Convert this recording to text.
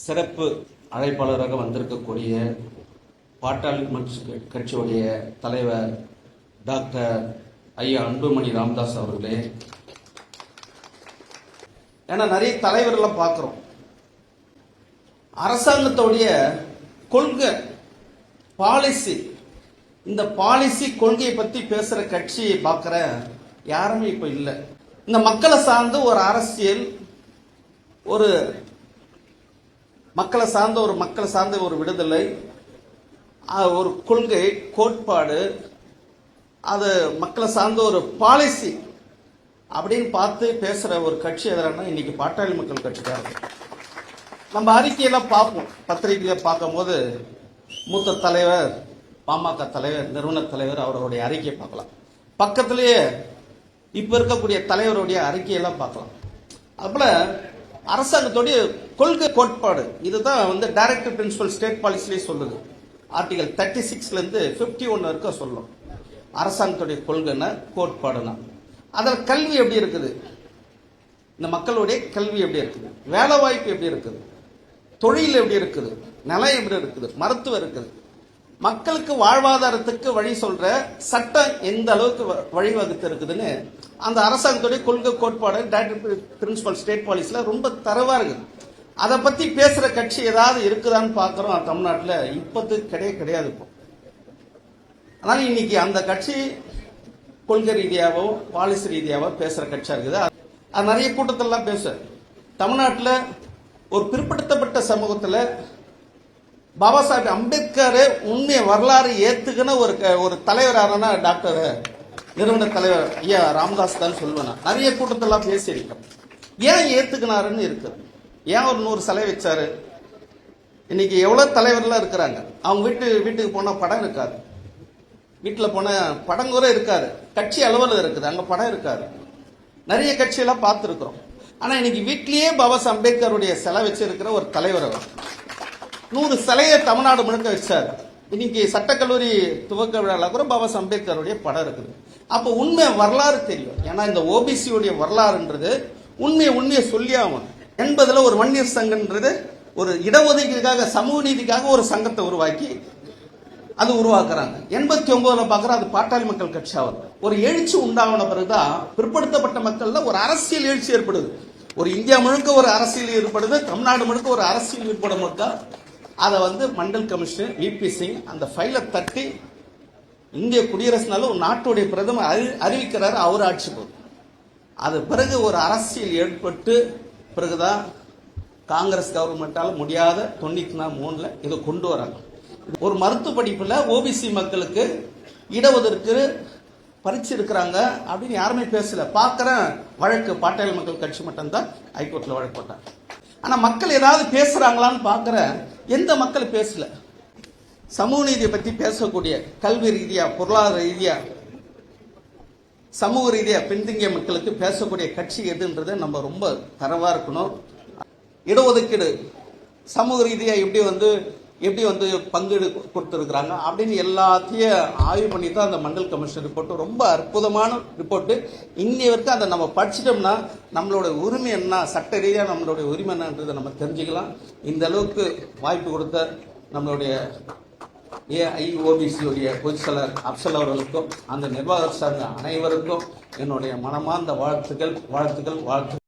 சிறப்பு அழைப்பாளராக வந்திருக்கக்கூடிய பாட்டாளி கட்சியுடைய தலைவர் டாக்டர் ஐயா அன்புமணி ராமதாஸ் அவர்களே. ஏன்னா நிறைய தலைவர்களை பார்க்குறோம். அரசாங்கத்துடைய கொள்கை பாலிசி இந்த பாலிசி கொள்கையை பற்றி பேசுகிற கட்சியை பார்க்குற யாருமே இப்போ இல்லை. இந்த மக்களை சார்ந்து ஒரு அரசியல் ஒரு மக்களை சார்ந்த ஒரு மக்களை சார்ந்த ஒரு விடுதலை ஒரு கொள்கை கோட்பாடு அது மக்களை சார்ந்த ஒரு பாலிசி அப்படின்னு பார்த்து பேசுற ஒரு கட்சி எதிரான இன்னைக்கு பாட்டாளி மக்கள் கட்சிக்காரங்க. நம்ம அறிக்கையெல்லாம் பார்ப்போம். பத்திரிகையில பார்க்கும்போது மூத்த தலைவர் பாமக தலைவர் நிறுவன தலைவர் அவருடைய அறிக்கையை பார்க்கலாம். பக்கத்திலேயே இப்ப இருக்கக்கூடிய தலைவருடைய அறிக்கையெல்லாம் பார்க்கலாம். அதுபோல அரசாங்கத்துடைய கொள்கை கோட்பாடு. இதுதான் வந்து டைரக்டர் பிரின்சிபல் ஸ்டேட் பாலிசிலே சொல்லுது. ஆர்டிகல் தேர்ட்டி சிக்ஸ்ல இருந்து பிப்டி ஒன் வரைக்கும் சொல்லும். அரசாங்கத்துடைய கொள்கைன்னா கோட்பாடுனா அதில் கல்வி எப்படி இருக்குது? இந்த மக்களுடைய கல்வி எப்படி இருக்குது? வேலை வாய்ப்பு எப்படி இருக்குது? தொழில் எப்படி இருக்குது? நிலம் எப்படி இருக்குது? மருத்துவம் இருக்குது. மக்களுக்கு வாழ்வாதாரத்துக்கு வழி சொல்ற சட்டம் எந்த அளவுக்கு வ- வழிவகுத்து இருக்குதுன்னு அந்த அரசாங்கத்துடைய கொள்கை கோட்பாடு டைரக்டர் பிரின்சிபல் ஸ்டேட் பாலிசில ரொம்ப தரவா இருக்குது அதை பத்தி பேசுற கட்சி ஏதாவது இருக்குதான்னு பாக்குறோம். தமிழ்நாட்டில் இப்போது கிடையாது கிடையாது இப்போ. அதனால இன்னைக்கு அந்த கட்சி கொள்கை ரீதியாவோ பாலிசி ரீதியாவோ பேசுற கட்சியா இருக்குது. அது நிறைய கூட்டத்திலலாம் பேச தமிழ்நாட்டில் ஒரு பிற்படுத்தப்பட்ட சமூகத்தில் பாபா சாஹேப் அம்பேத்கர் உண்மைய வரலாறு ஏத்துக்கின ஒரு க- ஒரு தலைவர் யாருன்னா டாக்டர் நிறுவன தலைவர் ஐயா ராமதாஸ் தான் சொல்லுவேன் நிறைய கூட்டத்தெல்லாம் பேசியிருக்கேன். ஏன் ஏத்துக்கினாருன்னு இருக்கு. ஏன் ஒரு நூறு சிலை வச்சாரு? இன்னைக்கு எவ்வளவு தலைவர்லாம் இருக்கிறாங்க. அவங்க வீட்டு வீட்டுக்கு போனா படம் இருக்காது. வீட்டில் போன படம் கூட இருக்காது. கட்சி அலுவலகம் இருக்குது. அங்கே படம் இருக்காது. நிறைய கட்சியெல்லாம் பார்த்துருக்குறோம். ஆனால் இன்னைக்கு வீட்லேயே பாபா அம்பேத்கருடைய சிலை வச்சிருக்கிற ஒரு தலைவர் அவர். நூறு சிலையை தமிழ்நாடு முழுக்க வச்சார். இன்னைக்கு சட்டக்கல்லூரி துவக்க விழாவில் கூட பாபா அம்பேத்கருடைய படம் இருக்குது. அப்போ உண்மை வரலாறு தெரியும். ஏன்னா இந்த ஓபிசியுடைய வரலாறுன்றது உண்மையை உண்மையை சொல்லி ஆகணும். எண்பதில் ஒரு வன்னியர் சங்கன்றது ஒரு இடஒதுக்கீடுக்காக சமூக நீதிக்காக ஒரு சங்கத்தை உருவாக்கி அது உருவாக்குறாங்க. எண்பத்தி ஒன்பதுல பாக்குற அது பாட்டாளி மக்கள் கட்சி ஆகுது. ஒரு எழுச்சி உண்டாகின பிறகுதான் பிற்படுத்தப்பட்ட மக்கள்ல ஒரு அரசியல் எழுச்சி ஏற்படுது. ஒரு இந்தியா முழுக்க ஒரு அரசியல் ஏற்படுது தமிழ்நாடு முழுக்க ஒரு அரசியல் ஏற்படும் போது அதை வந்து மண்டல் கமிஷனர் விபி சிங் அந்த ஃபைலை தட்டி இந்திய குடியரசுனால ஒரு நாட்டுடைய பிரதமர் அறி- அறிவிக்கிறாரு அவர் ஆட்சி போகுது. அது பிறகு ஒரு அரசியல் ஏற்பட்டு பிறகுதான் காங்கிரஸ் கவர்மெண்டால் முடியாத தொண்ணூத்தி நாலு மூணில் இதை கொண்டு வராங்க. ஒரு மருத்துவ படிப்பில் ஓபிசி மக்களுக்கு இடஒதுக்கு பறிச்சு இருக்கிறாங்க அப்படின்னு யாருமே பேசல. பார்க்குறேன் வழக்கு பாட்டாளி மக்கள் கட்சி மட்டும்தான் ஹைகோர்ட்டில் வழக்கு போட்டாங்க. ஆனால் மக்கள் ஏதாவது பேசுகிறாங்களான்னு பார்க்குறேன் எந்த மக்கள் பேசல? சமூக நீதியை பத்தி பேசக்கூடிய கல்வி ரீதியா பொருளாதார ரீதியா சமூக ரீதியா பின்தங்கிய மக்களுக்கு பேசக்கூடிய கட்சி எதுன்றதை நம்ம ரொம்ப தரவா இருக்கணும். இடஒதுக்கீடு சமூக ரீதியா எப்படி வந்து எப்படி வந்து பங்கீடு கொடுத்துருக்குறாங்க அப்படின்னு எல்லாத்தையும் ஆய்வு பண்ணி தான் அந்த மண்டல் கமிஷன் ரிப்போர்ட்டு ரொம்ப அற்புதமான ரிப்போர்ட்டு இன்னி வரைக்கும் அதை நம்ம படிச்சிட்டோம்னா நம்மளோட உரிமை என்ன? சட்ட ரீதியாக நம்மளுடைய உரிமை என்னன்றதை நம்ம தெரிஞ்சுக்கலாம். இந்த அளவுக்கு வாய்ப்பு கொடுத்த நம்மளுடைய ஏஐஓபிசியுடைய பொதுச்செயலர் அப்சல் அவர்களுக்கும் அந்த நிர்வாக சார்ந்த அனைவருக்கும் என்னுடைய மனமார்ந்த வாழ்த்துக்கள் வாழ்த்துக்கள் வாழ்த்து